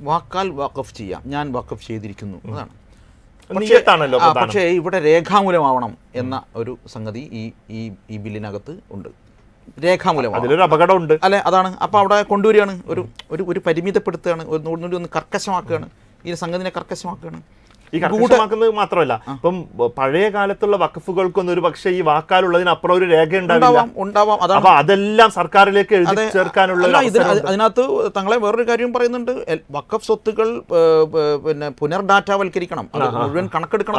വാക്കാൽ വഖഫ് ചെയ്യാം. ഞാൻ വഖഫ് ചെയ്തിരിക്കുന്നു. അതാണ്. പക്ഷേ ഇവിടെ രേഖാമൂലമാവണം എന്ന ഒരു സംഗതി ഈ ഈ ബില്ലിനകത്ത് ഉണ്ട്. രേഖാമൂലമാവണം അതിലൊരു അപകടമുണ്ട്. അല്ലെ? അതാണ്. അപ്പോൾ അവിടെ കൊണ്ടുവരികയാണ്. ഒരു ഒരു പരിമിതപ്പെടുത്തുകയാണ്. ഒരു ഒന്നുകൂടി ഒന്ന് കർക്കശമാക്കുകയാണ്. ഈ സംഗതിനെ കർക്കശമാക്കുകയാണ്. ഈ കർക്കശമാക്കുന്നത് മാത്രമല്ല ഇപ്പം പഴയ കാലത്തുള്ള വഖഫുകൾക്കൊന്നും ഒരു പക്ഷേ ഈ വാക്കാലുള്ളതിനപ്പുറം ഒരു രേഖ ഉണ്ടാവില്ല. ഉണ്ടാവാം അപ്പൊ അതെല്ലാം സർക്കാരിലേക്ക് എഴുതി ചേർക്കാനുള്ള അതിനകത്ത് തങ്ങളെ വേറൊരു കാര്യം പറയുന്നുണ്ട്. വക്കഫ് വഖഫ് സ്വത്തുക്കൾ ഏ, ഏ, പിന്നെ പുനർഡാറ്റാവൽക്കരിക്കണം. മുഴുവൻ കണക്കെടുക്കണം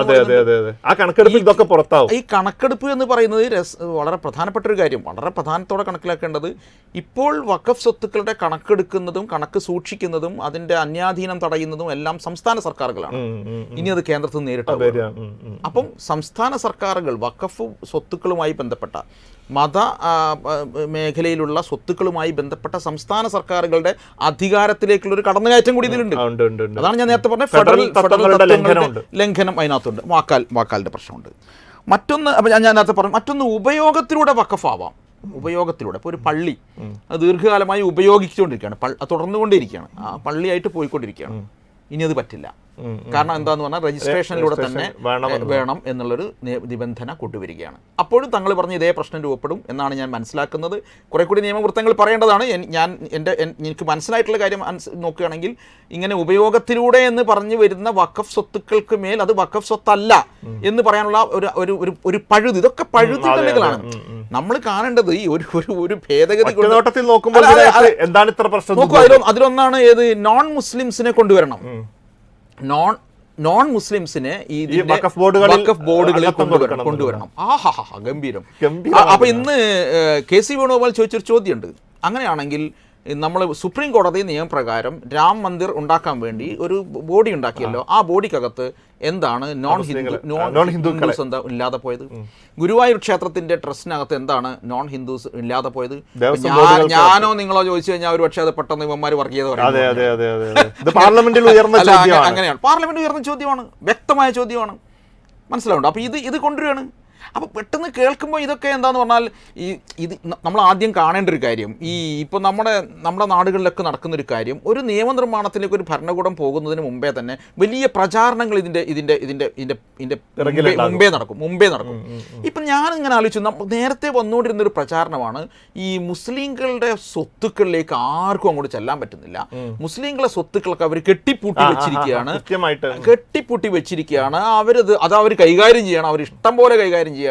ആ കണക്കെടുപ്പ് ഇതൊക്കെ പുറത്താവും. ഈ കണക്കെടുപ്പ് എന്ന് പറയുന്നത് വളരെ പ്രധാനപ്പെട്ട ഒരു കാര്യം വളരെ പ്രധാനത്തോടെ കണക്കിലാക്കേണ്ടത് ഇപ്പോൾ വഖഫ് സ്വത്തുക്കളുടെ കണക്കെടുക്കുന്നതും കണക്ക് സൂക്ഷിക്കുന്നതും അതിന്റെ അന്യാധീനം തടയുന്നതും എല്ലാം സംസ്ഥാന സർക്കാരുകളാണ്. ഇനി അത് കേന്ദ്രത്തിൽ നിന്ന് നേരിട്ട്. അപ്പം സംസ്ഥാന സർക്കാരുകൾ വഖഫ് സ്വത്തുക്കളുമായി ബന്ധപ്പെട്ട മത മേഖലയിലുള്ള സ്വത്തുക്കളുമായി ബന്ധപ്പെട്ട സംസ്ഥാന സർക്കാരുകളുടെ അധികാരത്തിലേക്കുള്ള ഒരു കടന്നുകയറ്റം കൂടി ഇതിലുണ്ട്. അതാണ് ഞാൻ നേരത്തെ പറഞ്ഞ ഫെഡറൽ. ലംഘനം അതിനകത്തുണ്ട്. വാക്കാൽ വാക്കാലിന്റെ പ്രശ്നമുണ്ട്. മറ്റൊന്ന് അപ്പം ഞാൻ നേരത്തെ പറഞ്ഞു മറ്റൊന്ന് ഉപയോഗത്തിലൂടെ വക്കഫാവാം ഉപയോഗത്തിലൂടെ ഇപ്പോൾ ഒരു പള്ളി അത് ദീർഘകാലമായി ഉപയോഗിച്ചുകൊണ്ടിരിക്കുകയാണ്. തുടർന്നുകൊണ്ടിരിക്കുകയാണ്. ആ പള്ളിയായിട്ട് പോയിക്കൊണ്ടിരിക്കുകയാണ്. ഇനി അത് പറ്റില്ല. കാരണം എന്താന്ന് പറഞ്ഞാൽ രജിസ്ട്രേഷനിലൂടെ തന്നെ വേണം എന്നുള്ളൊരു നിബന്ധന കൊണ്ടുവരികയാണ്. അപ്പോഴും തങ്ങൾ പറഞ്ഞ ഇതേ പ്രശ്നം രൂപപ്പെടും എന്നാണ് ഞാൻ മനസ്സിലാക്കുന്നത്. കുറെ കൂടി നിയമവൃത്തങ്ങൾ പറയേണ്ടതാണ്. ഞാൻ എന്റെ എൻ- എനിക്ക് മനസ്സിലായിട്ടുള്ള കാര്യം നോക്കുകയാണെങ്കിൽ ഇങ്ങനെ ഉപയോഗത്തിലൂടെ എന്ന് പറഞ്ഞു വരുന്ന വഖഫ് സ്വത്തുക്കൾക്ക് മേൽ അത് വഖഫ് സ്വത്തല്ല എന്ന് പറയാനുള്ള ഒരു ഒരു ഒരു പഴുത് ഇതൊക്കെ പഴുതി. നമ്മൾ കാണേണ്ടത് ഈ ഒരു ഒരു ഒരു ഭേദഗതി നോട്ടത്തിൽ നോക്കുമ്പോൾ എന്താണ് ഇത്ര പ്രശ്നം നോക്കൂ അതിലൊന്ന് അതിലൊന്നാണ് ഏത്? നോൺ മുസ്ലിംസിനെ കൊണ്ടുവരണം. നോൺ നോൺ മുസ്ലിംസിനെ ഈ വഖഫ് ബോർഡുകളിൽ കൊണ്ടുവരണം കൊണ്ടുവരണം. ആഹാ ഗംഭീരം. അപ്പൊ ഇന്ന് കെ സി വേണുഗോപാൽ ചോദിച്ചൊരു ചോദ്യമുണ്ട്. അങ്ങനെയാണെങ്കിൽ നമ്മൾ സുപ്രീം കോടതി നിയമപ്രകാരം രാം മന്ദിർ ഉണ്ടാക്കാൻ വേണ്ടി ഒരു ബോഡി ഉണ്ടാക്കിയല്ലോ. ആ. ബോഡിക്കകത്ത് എന്താണ് നോൺ ഹിന്ദു നോൺ. ഹിന്ദുസ് എന്താ ഇല്ലാതെ പോയത്? ഗുരുവായൂർ ക്ഷേത്രത്തിന്റെ ട്രസ്റ്റിനകത്ത് എന്താണ് നോൺ ഹിന്ദുസ് ഇല്ലാതെ പോയത്? ഞാനോ നിങ്ങളോ ചോദിച്ചു കഴിഞ്ഞാൽ ഒരു പക്ഷേ അത് പെട്ടെന്ന് ഇവന്മാർ വർക്ക് ചെയ്ത് പാർലമെന്റിൽ ഉയർന്ന അങ്ങനെയാണ്. പാർലമെന്റ് ഉയർന്ന ചോദ്യമാണ്. വ്യക്തമായ ചോദ്യമാണ്. മനസ്സിലാവുണ്ടോ അപ്പൊ ഇത് ഇത് കൊണ്ടുവരികയാണ്. അപ്പോൾ പെട്ടെന്ന് കേൾക്കുമ്പോൾ ഇതൊക്കെ എന്താന്ന് പറഞ്ഞാൽ ഈ ഇത് നമ്മൾ ആദ്യം കാണേണ്ട ഒരു കാര്യം ഈ ഇപ്പോൾ നമ്മുടെ നമ്മുടെ നാടുകളിലൊക്കെ നടക്കുന്ന ഒരു കാര്യം ഒരു നിയമനിർമ്മാണത്തിലേക്ക് ഒരു ഭരണകൂടം പോകുന്നതിന് മുമ്പേ തന്നെ വലിയ പ്രചാരണങ്ങൾ ഇതിന്റെ ഇതിന്റെ ഇതിന്റെ ഇതിന്റെ ഇതിന്റെ മുമ്പേ- നടക്കും മുമ്പേ നടക്കും. ഇപ്പം ഞാനിങ്ങനെ ആലോചിച്ചു നേരത്തെ വന്നുകൊണ്ടിരുന്ന ഒരു പ്രചാരണമാണ് ഈ മുസ്ലിങ്ങളുടെ സ്വത്തുക്കളിലേക്ക് ആർക്കും അങ്ങോട്ട് ചെല്ലാൻ പറ്റുന്നില്ല. മുസ്ലിങ്ങളെ സ്വത്തുക്കളൊക്കെ അവർ കെട്ടിപ്പൂട്ടി വെച്ചിരിക്കുകയാണ്. കെട്ടിപ്പൂട്ടി വെച്ചിരിക്കുകയാണ്. അവരത് അത് അവർ കൈകാര്യം ചെയ്യണം. അവർ ഇഷ്ടം പോലെ കൈകാര്യം ചെയ്യാണ്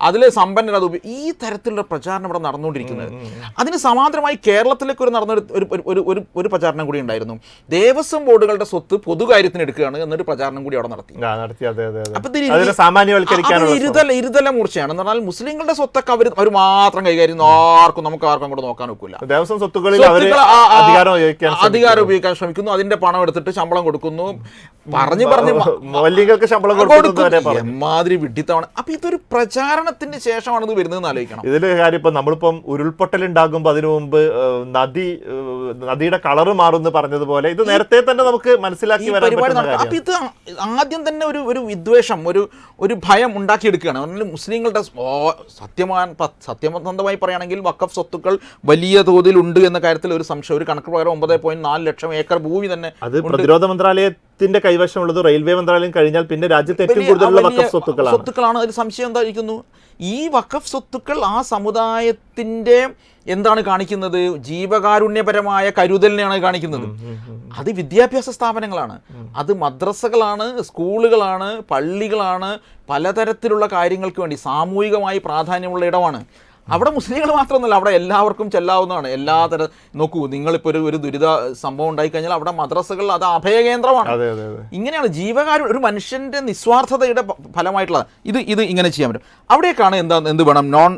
അതിലെ സമ്പന്നർ അത് ഈ തരത്തിലുള്ള പ്രചാരണം ഇവിടെ നടന്നുകൊണ്ടിരിക്കുന്നത്. അതിന് സമാന്തരമായി കേരളത്തിലേക്ക് ഒരു നടന്ന ഒരു ഒരു- ഒരു പ്രചാരണം കൂടി ഉണ്ടായിരുന്നു. ദേവസ്വം ബോർഡുകളുടെ സ്വത്ത് പൊതുകാര്യത്തിന് എടുക്കുകയാണ് എന്നൊരു പ്രചാരണം കൂടി അവിടെ നടത്തി. ഇരുതല ഇരുതല മൂർച്ചയാണ്. എന്ന് പറഞ്ഞാൽ മുസ്ലിങ്ങളുടെ സ്വത്തൊക്കെ അവർ അവർ മാത്രം കൈകാര്യം. ആർക്കും നമുക്ക് ആർക്കും അങ്ങോട്ട് നോക്കാൻ ഒക്കില്ല. ദേവസ്വം സ്വത്തുക്കളിൽ അധികാരം ഉപയോഗിക്കാൻ ശ്രമിക്കുന്നു. അതിന്റെ പണം എടുത്തിട്ട് ശമ്പളം കൊടുക്കുന്നു. പറഞ്ഞു പറഞ്ഞു. മൗല്യങ്ങൾക്ക് ശമ്പളം കൊടുക്കും. എമ്മാതിരി വിഡ്ഢിത്തമാണ്. അപ്പൊ ഇതൊരു പ്രചാരണത്തിന് ശേഷമാണ് ഇത് വരുന്നതെന്ന് ആലോചിക്കണം. ഇതിൽ കാര്യം ഇപ്പൊ നമ്മളിപ്പം ഉരുൾപൊട്ടൽ ഉണ്ടാകുമ്പോൾ അതിനു മുമ്പ് നദി നദിയുടെ കളറ് മാറുമെന്ന് പറഞ്ഞതുപോലെ ഇത് നേരത്തെ തന്നെ നമുക്ക് മനസ്സിലാക്കി വരാൻ അപ്പൊ ഇത് ആദ്യം തന്നെ ഒരു ഒരു വിദ്വേഷം ഒരു ഒരു ഭയം ഉണ്ടാക്കിയെടുക്കുകയാണ്. മുസ്ലിങ്ങളുടെ സത്യമാൻ സത്യസന്ധമായി പറയുകയാണെങ്കിൽ വക്കഫ് സ്വത്തുക്കൾ വലിയ തോതിൽ ഉണ്ട് എന്ന കാര്യത്തിൽ ഒരു സംശയം. ഒരു കണക്ക് പ്രകാരം ഒമ്പത് പോയിന്റ് നാല് ലക്ഷം ഏക്കർ ഭൂമി തന്നെ അത് പ്രതിരോധ മന്ത്രാലയത്തിന്റെ കൈവശമുള്ളത് റെയിൽവേ മന്ത്രാലയം കഴിഞ്ഞാൽ പിന്നെ രാജ്യത്തെ ഏറ്റവും കൂടുതലുള്ള വക്കഫ് സ്വത്തുക്കളാണ്. സ്വത്തുക്കളാണ്. അതിൽ സംശയം എന്തായിരിക്കുന്നു? ഈ വക്കഫ് സ്വത്തുക്കൾ ആ സമുദായത്തിന്റെ എന്താണ് കാണിക്കുന്നത്? ജീവകാരുണ്യപരമായ കരുതലിനെയാണ് കാണിക്കുന്നത്. അത് വിദ്യാഭ്യാസ സ്ഥാപനങ്ങളാണ്. അത് മദ്രസകളാണ് സ്കൂളുകളാണ് പള്ളികളാണ് പലതരത്തിലുള്ള കാര്യങ്ങൾക്ക് വേണ്ടി സാമൂഹികമായി പ്രാധാന്യമുള്ള ഇടമാണ്. അവിടെ മുസ്ലിങ്ങൾ മാത്രമൊന്നുമല്ല അവിടെ എല്ലാവർക്കും ചെല്ലാവുന്നതാണ്. എല്ലാ തര നോക്കൂ നിങ്ങളിപ്പോൾ ഒരു ഒരു ദുരിത സംഭവം ഉണ്ടായി കഴിഞ്ഞാൽ അവിടെ മദ്രസകൾ അത് അഭയകേന്ദ്രമാണ് ഇങ്ങനെയാണ് ജീവകാരു ഒരു മനുഷ്യന്റെ നിസ്വാർത്ഥതയുടെ ഫലമായിട്ടുള്ളത്. ഫലമായിട്ടുള്ള ഇത് ഇത് ഇങ്ങനെ ചെയ്യാൻ പറ്റും. അവിടേക്കാണ് എന്താ എന്ത് വേണം? നോൺ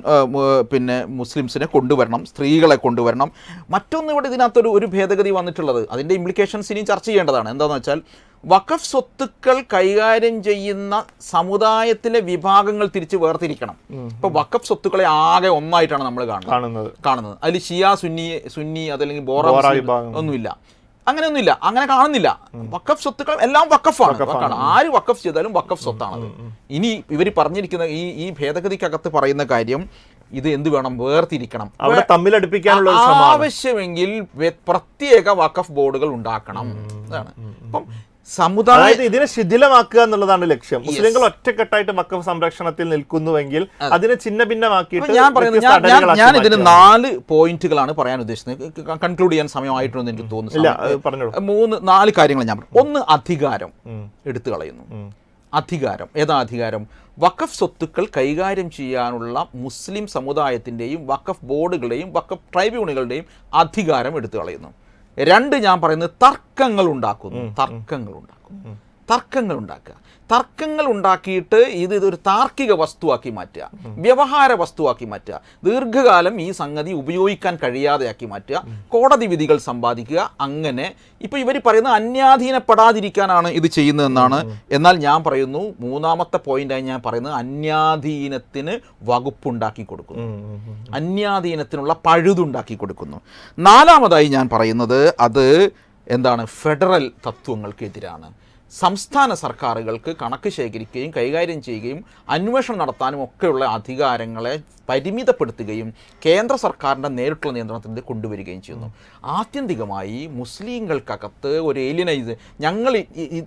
പിന്നെ മുസ്ലിംസിനെ കൊണ്ടുവരണം സ്ത്രീകളെ കൊണ്ടുവരണം. മറ്റൊന്നും ഇവിടെ ഇതിനകത്തൊരു ഒരു ഭേദഗതി വന്നിട്ടുള്ളത്. അതിന്റെ ഇംപ്ലിക്കേഷൻസ് ഇനിയും ചർച്ച ചെയ്യേണ്ടതാണ്. എന്താണെന്ന് വെച്ചാൽ വഖഫ് സ്വത്തുക്കൾ കൈകാര്യം ചെയ്യുന്ന സമുദായത്തിലെ വിഭാഗങ്ങൾ തിരിച്ച് വേർതിരിക്കണം. ഇപ്പൊ വഖഫ് സ്വത്തുക്കളെ ആകെ ഒന്നായിട്ടാണ് നമ്മൾ കാണുന്നത്. കാണുന്നത്. അതിൽ ഷിയ സുന്നി സുന്നി അതല്ലെങ്കിൽ ബോറ. ഒന്നുമില്ല. അങ്ങനെയൊന്നുമില്ല. അങ്ങനെ കാണുന്നില്ല. വക്കഫ് സ്വത്തുക്കൾ എല്ലാം വക്കഫാണ് ആര് വക്കഫ് ചെയ്താലും വക്കഫ് സ്വത്താണ് ഇനി ഇവർ പറഞ്ഞിരിക്കുന്ന ഈ ഈ ഭേദഗതിക്കകത്ത് പറയുന്ന കാര്യം ഇത് എന്ത് വേണം? വേർതിരിക്കണം. അവിടെ തമ്മിൽ അടുപ്പിക്കാനുള്ള ആവശ്യമെങ്കിൽ പ്രത്യേക വക്കഫ് ബോർഡുകൾ ഉണ്ടാക്കണം. അതാണ്. അപ്പം സമുദായ ഇതിനെ ശിഥിലമാക്കുക എന്നുള്ളതാണ് ലക്ഷ്യം. മുസ്ലിങ്ങൾ ഒറ്റക്കെട്ടായിട്ട് മക്ക സംരക്ഷണത്തിൽ നിൽക്കുന്നുവെങ്കിൽ അതിനെ ചിന്ന ഭിന്നമാക്കിയിട്ട് ഞാൻ പറയുന്നത് ഞാൻ- ഇതിന് നാല് പോയിന്റുകളാണ് പറയാൻ ഉദ്ദേശിക്കുന്നത് കൺക്ലൂഡ് ചെയ്യാൻ സമയമായിട്ടുണ്ടെന്ന് എനിക്ക് തോന്നുന്നു. മൂന്ന് നാല് കാര്യങ്ങൾ ഞാൻ പറഞ്ഞു. ഒന്ന് അധികാരം. എടുത്തു കളയുന്നു. അധികാരം. ഏതാ അധികാരം? വഖഫ് സ്വത്തുക്കൾ കൈകാര്യം ചെയ്യാനുള്ള മുസ്ലിം സമുദായത്തിന്റെയും വഖഫ് ബോർഡുകളുടെയും വഖഫ് ട്രൈബ്യൂണലുകളുടെയും അധികാരം എടുത്തു കളയുന്നു. രണ്ട് ഞാൻ പറയുന്നത് തർക്കങ്ങൾ ഉണ്ടാക്കുന്നു. തർക്കങ്ങൾ ഉണ്ടാക്കുന്നു. തർക്കങ്ങൾ ഉണ്ടാക്കുക. തർക്കങ്ങൾ ഉണ്ടാക്കിയിട്ട് ഇത് ഇതൊരു താർക്കിക വസ്തുവാക്കി മാറ്റുക. വ്യവഹാര വസ്തുവാക്കി മാറ്റുക. ദീർഘകാലം ഈ സംഗതി ഉപയോഗിക്കാൻ കഴിയാതെയാക്കി മാറ്റുക. കോടതി വിധികൾ സമ്പാദിക്കുക. അങ്ങനെ ഇപ്പൊ ഇവർ പറയുന്നത് അന്യാധീനപ്പെടാതിരിക്കാനാണ് ഇത് ചെയ്യുന്നതെന്നാണ്. എന്നാൽ ഞാൻ പറയുന്നു മൂന്നാമത്തെ പോയിന്റായി ഞാൻ പറയുന്നത് അന്യാധീനത്തിന് വകുപ്പുണ്ടാക്കി കൊടുക്കുന്നു. അന്യാധീനത്തിനുള്ള പഴുതുണ്ടാക്കി കൊടുക്കുന്നു. നാലാമതായി ഞാൻ പറയുന്നത് അത് എന്താണ്? ഫെഡറൽ തത്വങ്ങൾക്കെതിരാണ്. സംസ്ഥാന സർക്കാരുകൾക്ക് കണക്ക് ശേഖരിക്കുകയും കൈകാര്യം ചെയ്യുകയും അന്വേഷണം നടത്താനും ഒക്കെയുള്ള അധികാരങ്ങളെ പരിമിതപ്പെടുത്തുകയും കേന്ദ്ര സർക്കാരിന്റെ നേരിട്ടുള്ള നിയന്ത്രണത്തിൽ കൊണ്ടുവരികയും ചെയ്യുന്നു. ആത്യന്തികമായി മുസ്ലിങ്ങൾക്കകത്ത് ഒരു ഏലിയനൈസ് ഞങ്ങൾ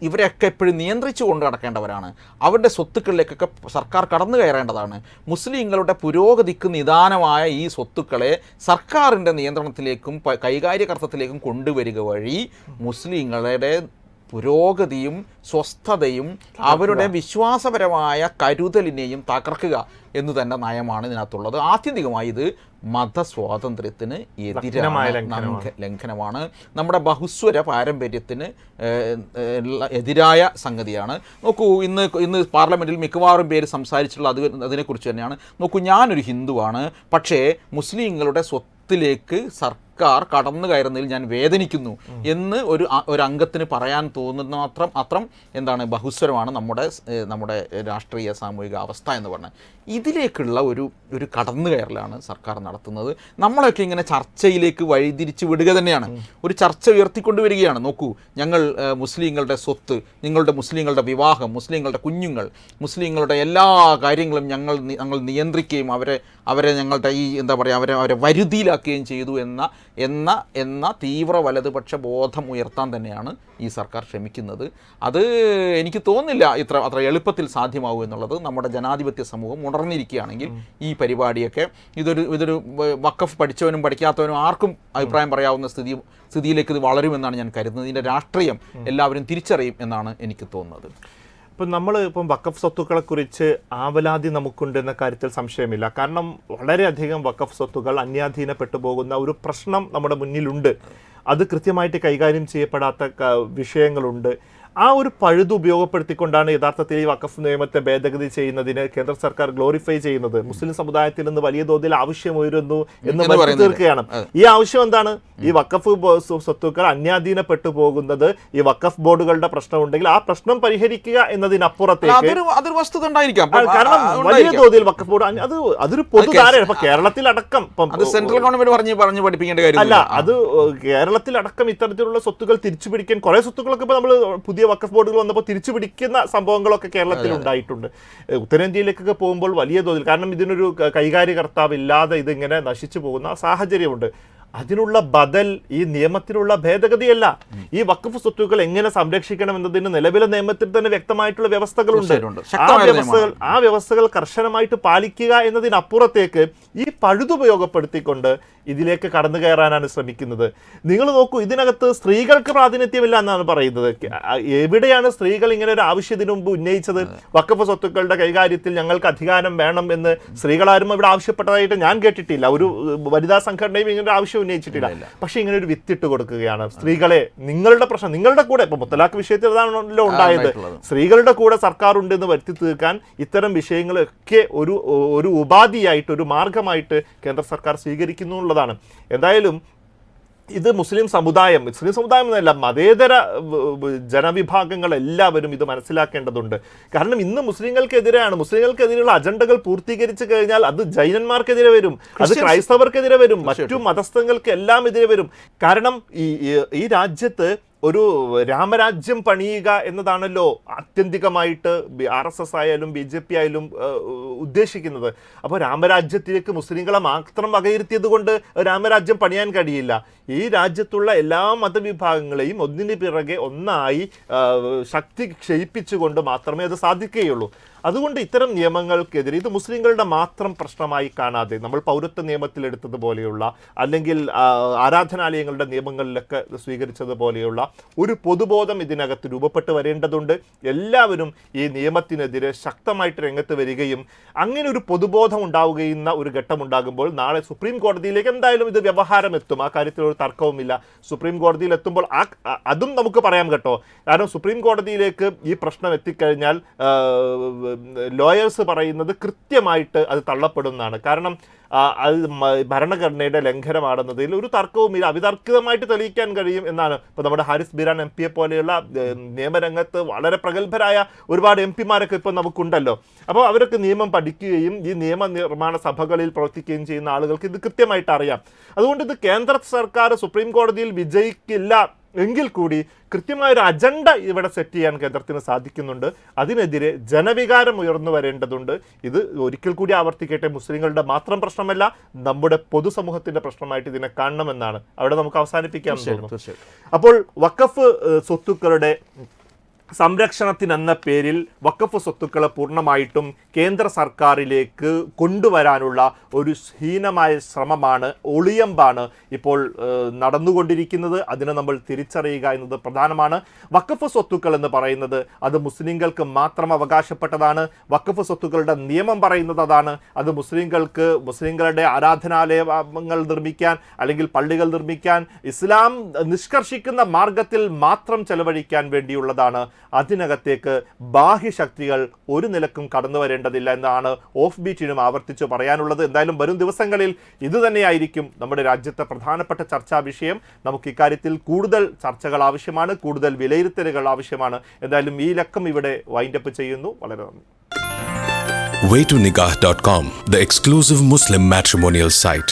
ഇവരെയൊക്കെ എപ്പോഴും നിയന്ത്രിച്ചു കൊണ്ട് നടക്കേണ്ടവരാണ്. അവരുടെ സ്വത്തുക്കളിലേക്കൊക്കെ സർക്കാർ കടന്നു കയറേണ്ടതാണ്. മുസ്ലിങ്ങളുടെ പുരോഗതിക്ക് നിദാനമായ ഈ സ്വത്തുക്കളെ സർക്കാരിന്റെ നിയന്ത്രണത്തിലേക്കും കൈകാര്യകർത്തത്തിലേക്കും കൊണ്ടുവരിക വഴി മുസ്ലിങ്ങളുടെ പുരോഗതിയും സ്വസ്ഥതയും അവരുടെ വിശ്വാസപരമായ കരുതലിനെയും തകർക്കുക എന്ന് തന്നെ നയമാണ് ഇതിനകത്തുള്ളത്. ആത്യന്തികമായി ഇത് മതസ്വാതന്ത്ര്യത്തിന് എതിരായ ലംഘനമാണ്. നമ്മുടെ ബഹുസ്വര പാരമ്പര്യത്തിന് എതിരായ സംഗതിയാണ്. നോക്കൂ ഇന്ന് ഇന്ന് പാർലമെന്റിൽ മിക്കവാറും പേര് സംസാരിച്ചിട്ടുള്ള അത് അതിനെക്കുറിച്ച് തന്നെയാണ്. നോക്കൂ ഞാനൊരു ഹിന്ദുവാണ്. പക്ഷേ മുസ്ലിങ്ങളുടെ സ്വത്തിലേക്ക് സർക്കാർ കടന്നു കയറുന്നതിൽ ഞാൻ വേദനിക്കുന്നു എന്ന് ഒരു ഒരു അംഗത്തിന് പറയാൻ തോന്നുന്ന മാത്രം അത്രം എന്താണ് ബഹുസ്വരമാണ് നമ്മുടെ നമ്മുടെ രാഷ്ട്രീയ സാമൂഹിക അവസ്ഥ എന്ന് പറഞ്ഞാൽ. ഇതിലേക്കുള്ള ഒരു ഒരു കടന്നു കയറലാണ് സർക്കാർ നടത്തുന്നത്. നമ്മളൊക്കെ ഇങ്ങനെ ചർച്ചയിലേക്ക് വഴിതിരിച്ച് വിടുക തന്നെയാണ്. ഒരു ചർച്ച ഉയർത്തിക്കൊണ്ടുവരികയാണ്. നോക്കൂ ഞങ്ങൾ മുസ്ലിങ്ങളുടെ സ്വത്ത് നിങ്ങളുടെ മുസ്ലിങ്ങളുടെ വിവാഹം മുസ്ലിങ്ങളുടെ കുഞ്ഞുങ്ങൾ മുസ്ലിങ്ങളുടെ എല്ലാ കാര്യങ്ങളും ഞങ്ങൾ ഞങ്ങൾ നിയന്ത്രിക്കുകയും അവരെ അവരെ ഞങ്ങളുടെ ഈ എന്താ പറയുക അവരെ അവരെ വരുതിയിലാക്കുകയും ചെയ്തു എന്ന എന്ന എന്ന തീവ്ര വലതുപക്ഷ ബോധം ഉയർത്താൻ തന്നെയാണ് ഈ സർക്കാർ ശ്രമിക്കുന്നത്. അത് എനിക്ക് തോന്നുന്നില്ല ഇത്ര അത്ര എളുപ്പത്തിൽ സാധ്യമാവൂ എന്നുള്ളത്. നമ്മുടെ ജനാധിപത്യ സമൂഹം ഉണർന്നിരിക്കുകയാണെങ്കിൽ ഈ പരിപാടിയൊക്കെ ഇതൊരു ഇതൊരു വക്കഫ് പഠിച്ചവനും പഠിക്കാത്തവനും ആർക്കും അഭിപ്രായം പറയാവുന്ന സ്ഥിതി സ്ഥിതിയിലേക്ക് ഇത് വളരുമെന്നാണ് ഞാൻ കരുതുന്നത്. ഇതിന്റെ രാഷ്ട്രീയം എല്ലാവരും തിരിച്ചറിയും എന്നാണ് എനിക്ക് തോന്നുന്നത്. ഇപ്പം നമ്മൾ ഇപ്പം വക്കഫ് സ്വത്തുക്കളെ കുറിച്ച് ആവലാതി നമുക്കുണ്ട് എന്ന കാര്യത്തിൽ സംശയമില്ല. കാരണം വളരെയധികം വക്കഫ് സ്വത്തുക്കൾ അന്യാധീനപ്പെട്ടു പോകുന്ന ഒരു പ്രശ്നം നമ്മുടെ മുന്നിലുണ്ട്. അത് കൃത്യമായിട്ട് കൈകാര്യം ചെയ്യപ്പെടാത്ത വിഷയങ്ങളുണ്ട്. ആ ഒരു പഴുത് ഉപയോഗപ്പെടുത്തിക്കൊണ്ടാണ് യഥാർത്ഥത്തിൽ ഈ വഖഫ് നിയമത്തെ ഭേദഗതി ചെയ്യുന്നതിന് കേന്ദ്ര സർക്കാർ ഗ്ലോറിഫൈ ചെയ്യുന്നത്. മുസ്ലിം സമുദായത്തിൽ നിന്ന് വലിയ തോതിൽ ആവശ്യം ഉയരുന്നു എന്ന് വരുത്തി. തീർക്കുകയാണ്. ഈ ആവശ്യം എന്താണ്? ഈ വഖഫ് സ്വത്തുക്കൾ അന്യാധീനപ്പെട്ടു പോകുന്നത് ഈ വഖഫ് ബോർഡുകളുടെ പ്രശ്നം ഉണ്ടെങ്കിൽ ആ പ്രശ്നം പരിഹരിക്കുക എന്നതിനപ്പുറത്തേക്ക് കാരണം വലിയ. തോതിൽ വഖഫ് ബോർഡ് അത് അതൊരു പൊതുധാരയാണ് ഇപ്പൊ കേരളത്തിൽ അടക്കം സെൻട്രൽ ഗവൺമെന്റ് പറഞ്ഞ് പറഞ്ഞ് പഠിപ്പിക്കേണ്ട കാര്യം അല്ല അത് കേരളത്തിൽ അടക്കം ഇത്തരത്തിലുള്ള സ്വത്തുക്കൾ തിരിച്ചു പിടിക്കാൻ കുറെ സ്വത്തുക്കളൊക്കെ ഇപ്പൊ നമ്മൾ പുതിയ വഖഫ് ബോർഡുകൾ വന്നപ്പോൾ തിരിച്ചു പിടിക്കുന്ന സംഭവങ്ങളൊക്കെ കേരളത്തിൽ ഉണ്ടായിട്ടുണ്ട്. ഉത്തരേന്ത്യയിലേക്കൊക്കെ പോകുമ്പോൾ വലിയ തോതിൽ കാരണം ഇതിനൊരു കൈകാര്യകർത്താവ് ഇല്ലാതെ ഇതിങ്ങനെ നശിച്ചു പോകുന്ന സാഹചര്യമുണ്ട്. അതിനുള്ള ബദൽ ഈ നിയമത്തിലുള്ള ഭേദഗതിയല്ല. ഈ വക്കഫ് സ്വത്തുക്കൾ എങ്ങനെ സംരക്ഷിക്കണം എന്നതിന് നിലവിലെ നിയമത്തിൽ തന്നെ വ്യക്തമായിട്ടുള്ള വ്യവസ്ഥകളുണ്ട്. ആ വ്യവസ്ഥകൾ ആ വ്യവസ്ഥകൾ കർശനമായിട്ട് പാലിക്കുക എന്നതിനപ്പുറത്തേക്ക് ഈ പഴുതുപയോഗപ്പെടുത്തിക്കൊണ്ട് ഇതിലേക്ക് കടന്നു കയറാനാണ് ശ്രമിക്കുന്നത്. നിങ്ങൾ നോക്കൂ ഇതിനകത്ത് സ്ത്രീകൾക്ക് പ്രാതിനിധ്യമില്ല എന്നാണ് പറയുന്നത്. എവിടെയാണ് സ്ത്രീകൾ ഇങ്ങനെ ഒരു ആവശ്യം ഇതിനു മുമ്പ് ഉന്നയിച്ചത്? വക്കഫ് സ്വത്തുക്കളുടെ കൈകാര്യത്തിൽ ഞങ്ങൾക്ക് അധികാരം വേണം എന്ന് സ്ത്രീകളാരും ഇവിടെ ആവശ്യപ്പെട്ടതായിട്ട് ഞാൻ കേട്ടിട്ടില്ല. ഒരു വനിതാ സംഘടനയും ഇങ്ങനെ ഒരു ആവശ്യം ഉന്നയിച്ചിട്ടില്ല. പക്ഷേ ഇങ്ങനെ ഒരു വിത്തിട്ട് കൊടുക്കുകയാണ്. സ്ത്രീകളെ നിങ്ങളുടെ പ്രശ്നം നിങ്ങളുടെ കൂടെ ഇപ്പൊ മുത്തലാഖ് വിഷയത്തിൽ അതാണല്ലോ ഉണ്ടായത് സ്ത്രീകളുടെ കൂടെ സർക്കാർ ഉണ്ടെന്ന് വരുത്തി തീർക്കാൻ ഇത്തരം വിഷയങ്ങളൊക്കെ ഒരു ഒരു ഉപാധിയായിട്ട് ഒരു മാർഗമായിട്ട് കേന്ദ്ര സർക്കാർ സ്വീകരിക്കുന്നു എന്നുള്ളതാണ് എന്തായാലും ഇത് മുസ്ലിം സമുദായം മുസ്ലിം സമുദായം എന്നല്ല മതേതര ജനവിഭാഗങ്ങൾ എല്ലാവരും ഇത് മനസ്സിലാക്കേണ്ടതുണ്ട്. കാരണം ഇന്ന് മുസ്ലിങ്ങൾക്കെതിരെയാണ് മുസ്ലിങ്ങൾക്കെതിരെയുള്ള അജണ്ടകൾ പൂർത്തീകരിച്ചു കഴിഞ്ഞാൽ അത് ജൈനന്മാർക്കെതിരെ വരും അത് ക്രൈസ്തവർക്കെതിരെ വരും മറ്റു മതസ്ഥങ്ങൾക്ക് എല്ലാം എതിരെ വരും. കാരണം ഈ- ഈ രാജ്യത്ത് ഒരു രാമരാജ്യം പണിയുക എന്നതാണല്ലോ ആത്യന്തികമായിട്ട് ആർ എസ് എസ് ആയാലും ബി ജെ പി ആയാലും ഉദ്ദേശിക്കുന്നത്. അപ്പോൾ രാമരാജ്യത്തിലേക്ക് മുസ്ലിങ്ങളെ മാത്രം വകയിരുത്തിയത് കൊണ്ട് രാമരാജ്യം പണിയാൻ കഴിയില്ല. ഈ രാജ്യത്തുള്ള എല്ലാ മതവിഭാഗങ്ങളെയും ഒന്നിന് പിറകെ ഒന്നായി ശക്തി ക്ഷയിപ്പിച്ചുകൊണ്ട് മാത്രമേ അത് സാധിക്കുകയുള്ളൂ. അതുകൊണ്ട് ഇത്തരം നിയമങ്ങൾക്കെതിരെ ഇത് മുസ്ലിങ്ങളുടെ മാത്രം പ്രശ്നമായി കാണാതെ നമ്മൾ പൗരത്വ നിയമത്തിലെടുത്തതുപോലെയുള്ള അല്ലെങ്കിൽ ആരാധനാലയങ്ങളുടെ നിയമങ്ങളിലൊക്കെ സ്വീകരിച്ചതുപോലെയുള്ള ഒരു പൊതുബോധം ഇതിനകത്ത് രൂപപ്പെട്ട് വരേണ്ടതുണ്ട്. എല്ലാവരും ഈ നിയമത്തിനെതിരെ ശക്തമായിട്ട് രംഗത്ത് വരികയും അങ്ങനെ ഒരു പൊതുബോധം ഉണ്ടാവുകയുന്ന ഒരു ഘട്ടം ഉണ്ടാകുമ്പോൾ നാളെ സുപ്രീം കോടതിയിലേക്ക് എന്തായാലും ഇത് വ്യവഹാരം എത്തും ആ കാര്യത്തിൽ ഒരു തർക്കവുമില്ല. സുപ്രീം കോടതിയിൽ എത്തുമ്പോൾ ആ- അതും നമുക്ക് പറയാം കേട്ടോ. കാരണം സുപ്രീം കോടതിയിലേക്ക് ഈ പ്രശ്നം എത്തിക്കഴിഞ്ഞാൽ ലോയേഴ്സ് പറയുന്നത് കൃത്യമായിട്ട് അത് തള്ളപ്പെടുന്നതാണ് കാരണം അത് ഭരണഘടനയുടെ ലംഘനമാണെന്നതിൽ ഒരു തർക്കവുമില്ല അവിതർക്കിതമായിട്ട് തെളിയിക്കാൻ കഴിയും എന്നാണ്. ഇപ്പോൾ നമ്മുടെ ഹാരിസ് ബിരാൻ എം പിയെ പോലെയുള്ള നിയമരംഗത്ത് വളരെ പ്രഗത്ഭരായ ഒരുപാട് എം പിമാരൊക്കെ ഇപ്പോൾ നമുക്കുണ്ടല്ലോ. അപ്പോൾ അവരൊക്കെ നിയമം പഠിക്കുകയും ഈ നിയമ നിർമ്മാണ സഭകളിൽ പ്രവർത്തിക്കുകയും ചെയ്യുന്ന ആളുകൾക്ക് ഇത് കൃത്യമായിട്ട് അറിയാം. അതുകൊണ്ട് ഇത് കേന്ദ്ര സർക്കാർ സുപ്രീം കോടതിയിൽ വിജയിക്കില്ല എങ്കിൽ കൂടി കൃത്യമായ ഒരു അജണ്ട ഇവിടെ സെറ്റ് ചെയ്യാൻ കേന്ദ്രത്തിന് സാധിക്കുന്നുണ്ട്. അതിനെതിരെ ജനവികാരം ഉയർന്നു വരേണ്ടതുണ്ട്. ഇത് ഒരിക്കൽ കൂടി ആവർത്തിക്കട്ടെ മുസ്ലിങ്ങളുടെ മാത്രം പ്രശ്നമല്ല നമ്മുടെ പൊതുസമൂഹത്തിന്റെ പ്രശ്നമായിട്ട് ഇതിനെ കാണണമെന്നാണ്. അവിടെ നമുക്ക് അവസാനിപ്പിക്കാൻ അപ്പോൾ വക്കഫ് സ്വത്തുക്കളുടെ സംരക്ഷണത്തിനെന്ന പേരിൽ വക്കഫ് സ്വത്തുക്കളെ പൂർണമായിട്ടും കേന്ദ്ര സർക്കാരിലേക്ക് കൊണ്ടുവരാനുള്ള ഒരു ഹീനമായ ശ്രമമാണ് ഒളിയമ്പാണ് ഇപ്പോൾ നടന്നുകൊണ്ടിരിക്കുന്നത്. അതിനെ നമ്മൾ തിരിച്ചറിയുക എന്നത് പ്രധാനമാണ്. വക്കഫ് സ്വത്തുക്കൾ എന്ന് പറയുന്നത് അത് മുസ്ലിങ്ങൾക്ക് മാത്രം അവകാശപ്പെട്ടതാണ്. വക്കഫ് സ്വത്തുക്കളുടെ നിയമം പറയുന്നത് അതാണ്. അത് മുസ്ലിങ്ങൾക്ക് മുസ്ലിങ്ങളുടെ ആരാധനാലയങ്ങൾ നിർമ്മിക്കാൻ അല്ലെങ്കിൽ പള്ളികൾ നിർമ്മിക്കാൻ ഇസ്ലാം നിഷ്കർഷിക്കുന്ന മാർഗത്തിൽ മാത്രം ചെലവഴിക്കാൻ വേണ്ടിയുള്ളതാണ്. അതിനകത്തേക്ക് ബാഹ്യശക്തികൾ ഒരു നിലക്കും കടന്നു വരേണ്ടതില്ല എന്നാണ് ഓഫ് ബീറ്റിനും ആവർത്തിച്ച് പറയാനുള്ളത്. എന്തായാലും വരും ദിവസങ്ങളിൽ ഇതുതന്നെയായിരിക്കും നമ്മുടെ രാജ്യത്തെ പ്രധാനപ്പെട്ട ചർച്ചാ വിഷയം. നമുക്ക് ഇക്കാര്യത്തിൽ കൂടുതൽ ചർച്ചകൾ ആവശ്യമാണ് കൂടുതൽ വിലയിരുത്തലുകൾ ആവശ്യമാണ്. എന്തായാലും ഈ ലക്കം ഇവിടെ വൈൻഡപ്പ് ചെയ്യുന്നു. വളരെ നന്ദി. Way to nikah.com the exclusive Muslim matrimonial site.